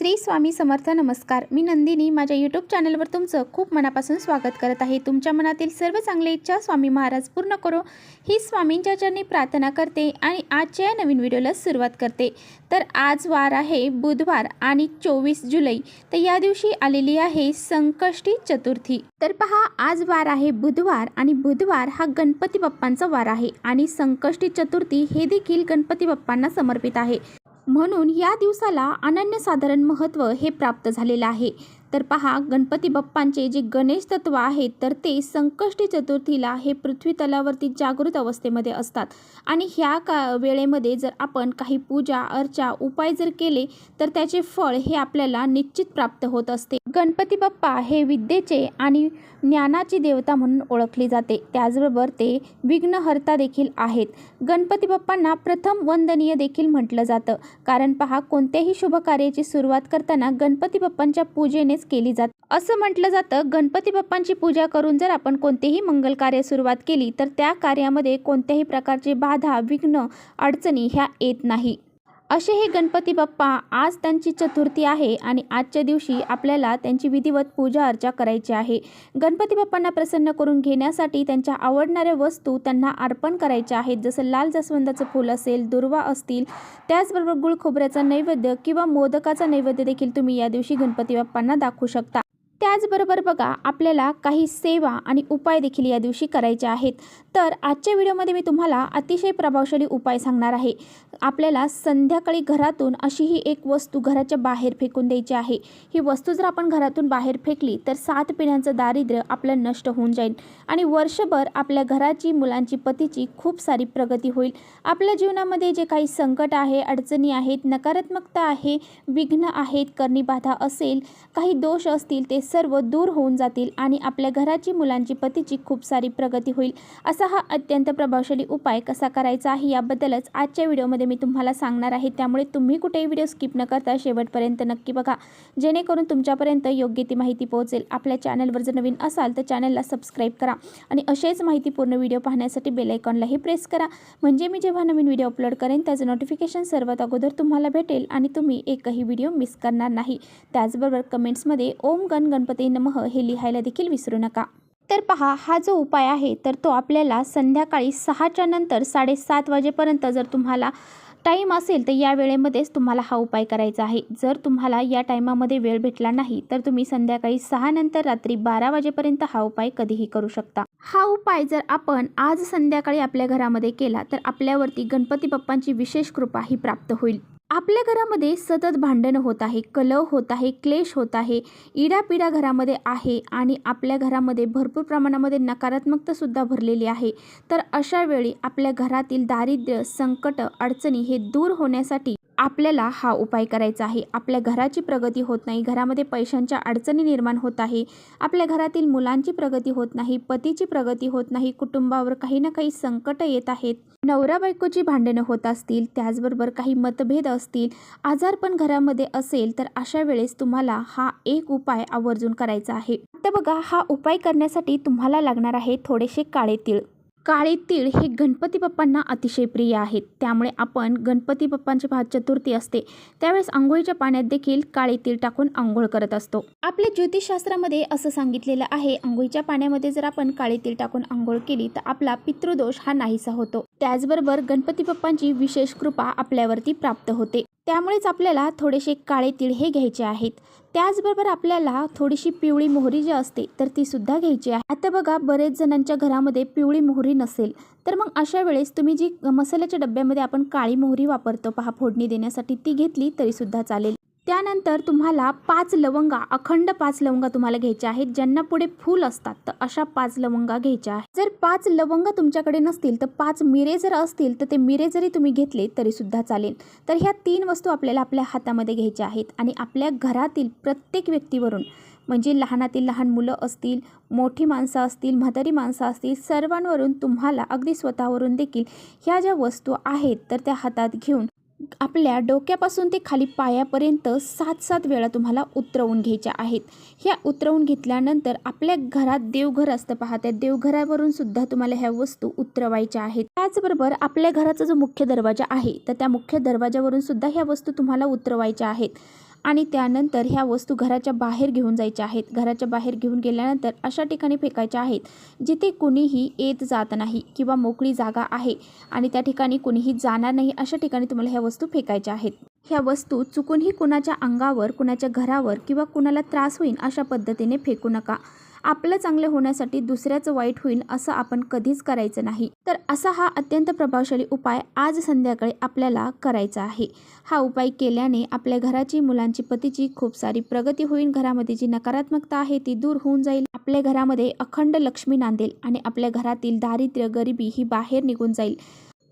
श्री स्वामी समर्थ नमस्कार. मी नंदिनी. माझ्या यूट्यूब चॅनलवर तुमचं खूप मनापासून स्वागत करत आहे. तुमच्या मनातील सर्व चांगल्या इच्छा स्वामी महाराज पूर्ण करो. ही स्वामींच्या चरणी प्रार्थना करते आणि आजच्या या नवीन व्हिडिओला सुरुवात करते. तर आज वार आहे बुधवार आणि चोवीस जुलै. तर या दिवशी आलेली आहे संकष्टी चतुर्थी. तर पहा आज वार आहे बुधवार आणि बुधवार हा गणपती बाप्पांचा वार आहे आणि संकष्टी चतुर्थी हे देखील गणपती बाप्पांना समर्पित आहे. म्हणून या दिवसाला अनन्यसाधारण महत्त्व हे प्राप्त झालेलं आहे. तर पहा गणपती बाप्पांचे जे गणेश तत्व आहेत तर ते संकष्टी चतुर्थीला हे पृथ्वी तलावरती जागृत अवस्थेमध्ये असतात. आणि ह्या का वेळेमध्ये जर आपण काही पूजा अर्चा उपाय जर केले तर त्याचे फळ हे आपल्याला निश्चित प्राप्त होत असते. गणपती बाप्पा हे विद्येचे आणि ज्ञानाची देवता म्हणून ओळखली जाते. त्याचबरोबर ते विघ्नहर्ता देखील आहेत. गणपती बाप्पांना प्रथम वंदनीय देखील म्हटलं जातं. कारण पहा कोणत्याही शुभकार्याची सुरुवात करताना गणपती बाप्पांच्या पूजेनेच केली जाते. असं म्हटलं जातं गणपती बाप्पांची पूजा करून जर आपण कोणतेही मंगल कार्य सुरुवात केली तर त्या कार्यामध्ये कोणत्याही प्रकारचे बाधा विघ्न अडचणी ह्या येत नाही. असे हे गणपती बाप्पा आज त्यांची चतुर्थी आहे आणि आजच्या दिवशी आपल्याला त्यांची विधिवत पूजा अर्चा करायची आहे. गणपती बाप्पांना प्रसन्न करून घेण्यासाठी त्यांच्या आवडणाऱ्या वस्तू त्यांना अर्पण करायच्या आहेत. जसं लाल जास्वंदाचं फूल असेल दुर्वा असतील त्याचबरोबर गुळ खोबऱ्याचा नैवेद्य किंवा मोदकाचा नैवेद्य देखील तुम्ही या दिवशी गणपती बाप्पांना दाखवू शकता. त्याचबरोबर बघा आपल्याला काही सेवा आणि उपाय देखील या दिवशी करायचे आहेत. तर आजच्या व्हिडिओमध्ये मी तुम्हाला अतिशय प्रभावशाली उपाय सांगणार आहे. आपल्याला संध्याकाळी घरातून अशी ही एक वस्तू घराच्या बाहेर फेकून द्यायची आहे. ही वस्तू जर आपण घरातून बाहेर फेकली तर सात पिढ्यांचं दारिद्र्य आपलं नष्ट होऊन जाईल आणि वर्षभर आपल्या घराची मुलांची पतीची खूप सारी प्रगती होईल. आपल्या जीवनामध्ये जे काही संकट आहे अडचणी आहेत नकारात्मकता आहे विघ्न आहेत करणीबाधा असेल काही दोष असतील ते सर्व दूर होऊन जातील आणि आपल्या घराची मुलांची पतीची खूप सारी प्रगती होईल. असा हा अत्यंत प्रभावशाली उपाय कसा करायचा आहे याबद्दलच आजच्या व्हिडिओमध्ये मी तुम्हाला सांगणार आहे. त्यामुळे तुम्ही कुठेही व्हिडिओ स्किप न करता शेवटपर्यंत नक्की बघा. जेणेकरून तुमच्यापर्यंत योग्य ती माहिती पोहोचेल. आपल्या चॅनलवर जर नवीन असाल तर चॅनलला सबस्क्राईब करा आणि असेच माहितीपूर्ण व्हिडिओ पाहण्यासाठी बेलायकॉनलाही प्रेस करा. म्हणजे मी जेव्हा नवीन व्हिडिओ अपलोड करेन त्याचं नोटिफिकेशन सर्वात अगोदर तुम्हाला भेटेल आणि तुम्ही एकही व्हिडिओ मिस करणार नाही. त्याचबरोबर कमेंट्समध्ये ओम गण गणपती नमः हे लिहायला देखील विसरू नका. तर पहा हा जो उपाय आहे तर तो आपल्याला संध्याकाळी सहाच्या नंतर साडेसात वाजेपर्यंत जर तुम्हाला टाईम असेल तर या वेळेमध्येच तुम्हाला हा उपाय करायचा आहे. जर तुम्हाला या टायमामध्ये वेळ भेटला नाही तर तुम्ही संध्याकाळी सहा नंतर रात्री बारा वाजेपर्यंत हा उपाय कधीही करू शकता. हा उपाय जर आपण आज संध्याकाळी आपल्या घरामध्ये केला तर आपल्यावरती गणपती बाप्पांची विशेष कृपा ही प्राप्त होईल. आपल्या घरामध्ये सतत भांडणं होत आहे कलह होत आहे क्लेश होत आहे इडापिडा घरामध्ये आहे आणि आपल्या घरामध्ये भरपूर प्रमाणामध्ये नकारात्मकतासुद्धा भरलेली आहे. तर अशा वेळी आपल्या घरातील दारिद्र्य संकट अडचणी हे दूर होण्यासाठी आपल्याला हा उपाय करायचा आहे. आपल्या घराची प्रगती होत नाही. घरामध्ये पैशांच्या अडचणी निर्माण होत आहे. आपल्या घरातील मुलांची प्रगती होत नाही. पतीची प्रगती होत नाही. कुटुंबावर काही ना काही संकट येत आहेत. नवरा बायकोची भांडणं होत असतील त्याचबरोबर काही मतभेद असतील आजार पण घरामध्ये असेल तर अशा वेळेस तुम्हाला हा एक उपाय आवर्जून करायचा आहे. आता बघा हा उपाय करण्यासाठी तुम्हाला लागणार आहे थोडेसे काळे तीळ. काळे तीळ हे गणपती बाप्पांना अतिशय प्रिय आहेत. त्यामुळे आपण गणपती बाप्पांची भात चतुर्थी असते. त्यावेळेस आंघोळीच्या पाण्यात देखील काळे तीळ टाकून आंघोळ करत असतो. आपल्या ज्योतिषशास्त्रामध्ये असं सांगितलेलं आहे आंघोळीच्या पाण्यामध्ये जर आपण काळे तीळ टाकून आंघोळ केली तर आपला पितृदोष हा नाहीसा होतो. त्याचबरोबर गणपती बाप्पांची विशेष कृपा आपल्यावरती प्राप्त होते. त्यामुळेच आपल्याला थोडेसे काळे तीळ हे घ्यायचे आहेत. त्याचबरोबर आपल्याला थोडीशी पिवळी मोहरी जी असते तर ती सुद्धा घ्यायची आहे. आता बघा बरेच जणांच्या घरामध्ये पिवळी मोहरी नसेल तर मग अशा वेळेस तुम्ही जी मसाल्याच्या डब्यामध्ये आपण काळी मोहरी वापरतो पहा फोडणी देण्यासाठी ती घेतली तरीसुद्धा चालेल. त्यानंतर तुम्हाला पाच लवंगा अखंड पाच लवंगा तुम्हाला घ्यायच्या आहेत ज्यांना पुढे फूल असतात तर अशा पाच लवंगा घ्यायच्या आहेत. जर पाच लवंगा तुमच्याकडे नसतील तर पाच मिरे जर असतील तर ते मिरे जरी तुम्ही घेतले तरी सुद्धा चालेल. तर ह्या तीन वस्तू आपल्याला आपल्या हातामध्ये घ्यायच्या आहेत आणि आपल्या घरातील प्रत्येक व्यक्तीवरून म्हणजे लहानातील लहान मुलं असतील मोठी माणसं असतील म्हातारी माणसं असतील सर्वांवरून तुम्हाला अगदी स्वतःवरून देखील ह्या ज्या वस्तू आहेत तर त्या हातात घेऊन आपल्या डोक्यापासून ते खाली पायापर्यंत सात सात वेळा तुम्हाला उतरवून घ्यायच्या आहेत. ह्या उतरवून घेतल्यानंतर आपल्या घरात देवघर असतं पहा. त्या देवघरावरून सुद्धा तुम्हाला ह्या वस्तू उतरवायच्या आहेत. त्याचबरोबर आपल्या घराचा जो मुख्य दरवाजा आहे तर त्या मुख्य दरवाजावरून सुद्धा ह्या वस्तू तुम्हाला उतरवायच्या आहेत. आणि त्यानंतर ह्या वस्तू घराच्या बाहेर घेऊन जायच्या आहेत. घराच्या बाहेर घेऊन गेल्यानंतर अशा ठिकाणी फेकायच्या आहेत जिथे कुणीही येत जात नाही किंवा मोकळी जागा आहे आणि त्या ठिकाणी कुणीही जाणार नाही अशा ठिकाणी तुम्हाला ह्या वस्तू फेकायच्या आहेत. ह्या वस्तू चुकूनही कुणाच्या अंगावर कुणाच्या घरावर किंवा कुणाला त्रास होईल अशा पद्धतीने फेकू नका. आपलं चांगलं होण्यासाठी दुसऱ्याचं वाईट होईल असं आपण कधीच करायचं नाही. तर असा हा अत्यंत प्रभावशाली उपाय आज संध्याकाळी आपल्याला करायचा आहे. हा उपाय केल्याने आपल्या घराची मुलांची पतीची खूप सारी प्रगती होईल. घरामध्ये जी नकारात्मकता आहे ती दूर होऊन जाईल. आपल्या घरामध्ये अखंड लक्ष्मी नांदेल आणि आपल्या घरातील दारिद्र्य गरिबी ही बाहेर निघून जाईल.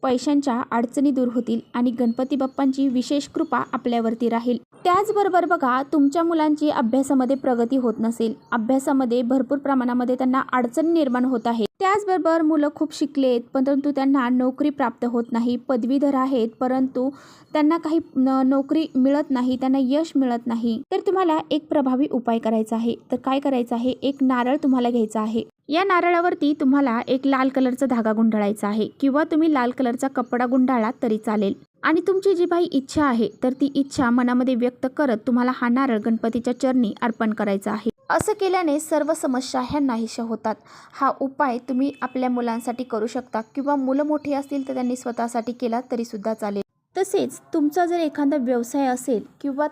पैशांच्या अडचणी दूर होतील आणि गणपती बाप्पांची विशेष कृपा आपल्यावरती राहील. त्याचबरोबर बघा तुमच्या मुलांची अभ्यासामध्ये प्रगती होत नसेल. अभ्यासामध्ये भरपूर प्रमाणामध्ये त्यांना अडचणी निर्माण होत आहे त्याचबरोबर मुलं खूप शिकलेत परंतु त्यांना नोकरी प्राप्त होत नाही. पदवीधर आहेत परंतु त्यांना काही न- नोकरी मिळत नाही त्यांना यश मिळत नाही. तर तुम्हाला एक प्रभावी उपाय करायचा आहे. तर काय करायचं आहे? एक नारळ तुम्हाला घ्यायचा आहे. या नारळावरती तुम्हाला एक लाल कलरचा धागा गुंडाळायचा आहे किंवा तुम्ही लाल कलरचा कपडा गुंडाळा तरी चालेल. आणि तुमची जी काही इच्छा आहे तर ती इच्छा मनामध्ये व्यक्त करत तुम्हाला हा नारळ गणपतीच्या चरणी अर्पण करायचा आहे. असं केल्याने सर्व समस्या ह्या नाहीशा होतात. हा उपाय तुम्ही आपल्या मुलांसाठी करू शकता किंवा मुलं मोठी असतील तर त्यांनी स्वतःसाठी केला तरी सुद्धा चालेल. तसेच तुमचा जर एखादा व्यवसाय असेल किंवा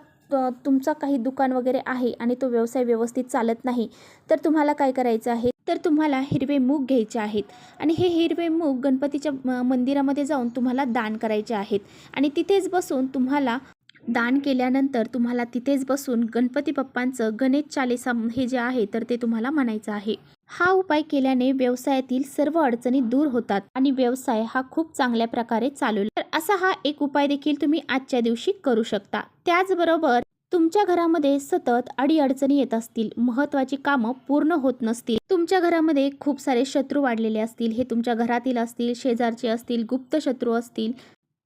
तुमचा काही दुकान वगैरे आहे आणि तो व्यवसाय व्यवस्थित चालत नाही तर तुम्हाला काय करायचं आहे? तर तुम्हाला हिरवे मूग घ्यायचे आहेत. आणि हे हिरवे मूग गणपतीच्या मंदिरामध्ये जाऊन तुम्हाला दान करायचे आहेत. आणि तिथेच बसून तुम्हाला दान केल्यानंतर तुम्हाला तिथेच बसून गणपती बाप्पांचं गणेश चालिसा हे जे आहे तर ते तुम्हाला म्हणायचं आहे. हा उपाय केल्याने व्यवसायातील सर्व अडचणी दूर होतात आणि व्यवसाय हा खूप चांगल्या प्रकारे चालू. तर असा हा एक उपाय देखील तुम्ही आजच्या दिवशी करू शकता. त्याचबरोबर तुमच्या घरामध्ये सतत अडीअडचणी येत असतील महत्त्वाची कामं पूर्ण होत नसतील तुमच्या घरामध्ये खूप सारे शत्रू वाढलेले असतील हे तुमच्या घरातील असतील शेजारचे असतील गुप्त शत्रू असतील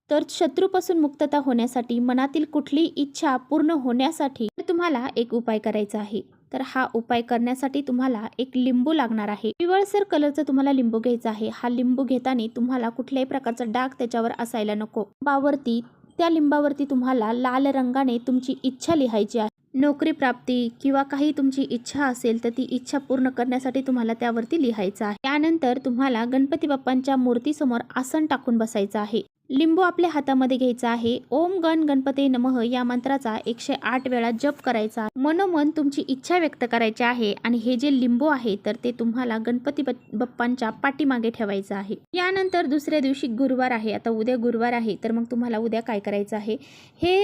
तर शत्रूपासून मुक्तता होण्यासाठी मनातील कुठली इच्छा पूर्ण होण्यासाठी तुम्हाला एक उपाय करायचा आहे. तर हा उपाय करण्यासाठी तुम्हाला एक लिंबू लागणार आहे. पिवळसर कलरचा तुम्हाला लिंबू घ्यायचा आहे. हा लिंबू घेताना तुम्हाला कुठल्याही प्रकारचा डाग त्याच्यावर असायला नको. बावरती त्या लिंबावरती तुम्हाला लाल रंगाने तुमची इच्छा लिहायची आहे. नोकरी प्राप्ती किंवा काही तुमची इच्छा असेल तर ती इच्छा पूर्ण करण्यासाठी तुम्हाला त्यावरती लिहायचं आहे. त्यानंतर तुम्हाला गणपती बाप्पांच्या मूर्तीसमोर आसन टाकून बसायचं आहे. लिंबू आपल्या हातामध्ये घ्यायचा आहे. ओम गण गणपती नमः या मंत्राचा एकशे आठ वेळा जप करायचा. मनोमन तुमची इच्छा व्यक्त करायची आहे आणि हे जे लिंबू आहे तर ते तुम्हाला गणपती बप- बाप्पांच्या पाठीमागे ठेवायचं आहे. यानंतर दुसऱ्या दिवशी गुरुवार आहे. आता उद्या गुरुवार आहे तर मग तुम्हाला उद्या काय करायचं आहे? हे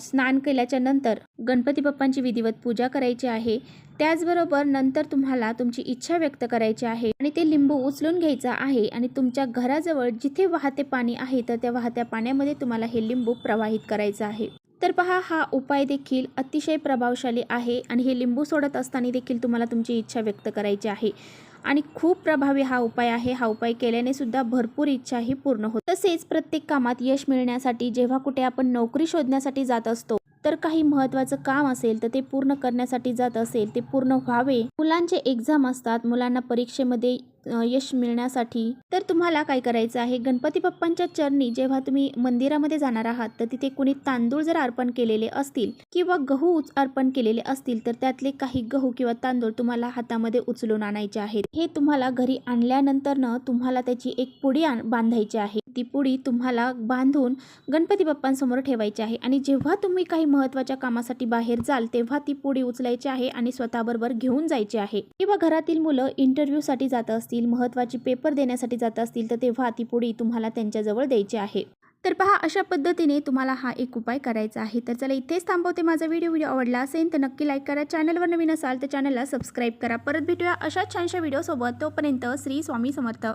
स्नान केल्याच्यानंतर गणपती बाप्पांची विधिवत पूजा करायची आहे. त्याचबरोबर नंतर तुम्हाला तुमची इच्छा व्यक्त करायची आहे आणि ते लिंबू उचलून घ्यायचं आहे आणि तुमच्या घराजवळ जिथे वाहते पाणी आहे तर त्या वाहत्या पाण्यामध्ये तुम्हाला हे लिंबू प्रवाहित करायचं आहे. तर पहा हा उपाय देखील अतिशय प्रभावशाली आहे आणि हे लिंबू सोडत असताना देखील तुम्हाला तुमची इच्छा व्यक्त करायची आहे. आणि खूप प्रभावी हा उपाय आहे. हा उपाय केल्याने सुद्धा भरपूर इच्छा ही पूर्ण होत. तसेच प्रत्येक कामात यश मिळण्यासाठी जेव्हा कुठे आपण नोकरी शोधण्यासाठी जात असतो तर काही महत्त्वाचं काम असेल तर ते पूर्ण करण्यासाठी जात असेल ते पूर्ण व्हावे. मुलांचे एक्झाम असतात मुलांना परीक्षेमध्ये यश मिळण्यासाठी. तर तुम्हाला काय करायचं आहे? गणपती बाप्पांच्या चरणी जेव्हा तुम्ही मंदिरामध्ये जाणार आहात तर तिथे कुणी तांदूळ जर अर्पण केलेले असतील किंवा गहू उच- अर्पण केलेले असतील तर त्यातले काही गहू किंवा तांदूळ तुम्हाला हातामध्ये उचलून आणायचे आहेत. हे तुम्हाला घरी आणल्यानंतर तुम्हाला त्याची एक पुडी आण- बांधायची आहे. ती पुडी तुम्हाला बांधून गणपती बाप्पांसमोर ठेवायची आहे. आणि जेव्हा तुम्ही काही महत्त्वाच्या कामासाठी बाहेर जाल तेव्हा ती पुडी उचलायची आहे आणि स्वतःबरोबर घेऊन जायची आहे. किंवा घरातील मुलं इंटरव्ह्यूसाठी जात असतील महत्त्वाचे पेपर देण्यासाठी जात असतील तर तेव्हा ती पुडी तुम्हाला त्यांच्याजवळ द्यायची आहे. तर पहा अशा पद्धतीने तुम्हाला हा एक उपाय करायचा आहे. तर चला इथेच थांबवते माझा व्हिडिओ. व्हिडिओ आवडला असेल तर नक्की लाईक करा. चॅनलवर नवीन असाल तर चॅनलला सबस्क्राईब करा. परत भेटूया अशाच छानशा व्हिडिओसोबत. तोपर्यंत श्री स्वामी समर्थ.